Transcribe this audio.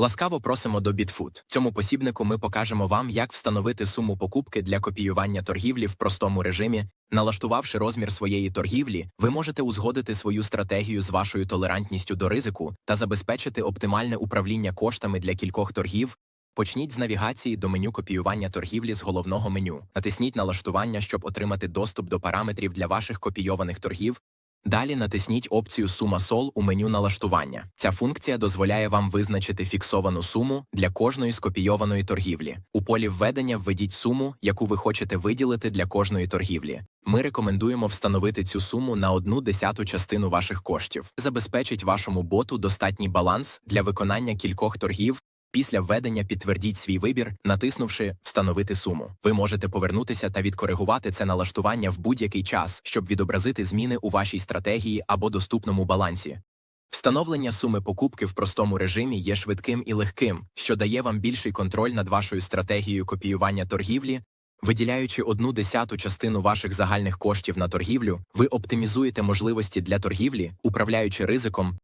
Ласкаво просимо до Bitfood. Цьому посібнику ми покажемо вам, як встановити суму покупки для копіювання торгівлі в простому режимі. Налаштувавши розмір своєї торгівлі, ви можете узгодити свою стратегію з вашою толерантністю до ризику та забезпечити оптимальне управління коштами для кількох торгів. Почніть з навігації до меню копіювання торгівлі з головного меню. Натисніть налаштування, щоб отримати доступ до параметрів для ваших копійованих торгів. Далі натисніть опцію Сума СОЛ у меню налаштування. Ця функція дозволяє вам визначити фіксовану суму для кожної скопійованої торгівлі. У полі введення введіть суму, яку ви хочете виділити для кожної торгівлі. Ми рекомендуємо встановити цю суму на одну десяту частину ваших коштів. Забезпечить вашому боту достатній баланс для виконання кількох торгів. Після введення підтвердіть свій вибір, натиснувши Встановити суму. Ви можете повернутися та відкоригувати це налаштування в будь-який час, щоб відобразити зміни у вашій стратегії або доступному балансі. Встановлення суми покупки в простому режимі є швидким і легким, що дає вам більший контроль над вашою стратегією копіювання торгівлі. Виділяючи одну десяту частину ваших загальних коштів на торгівлю, ви оптимізуєте можливості для торгівлі, управляючи ризиком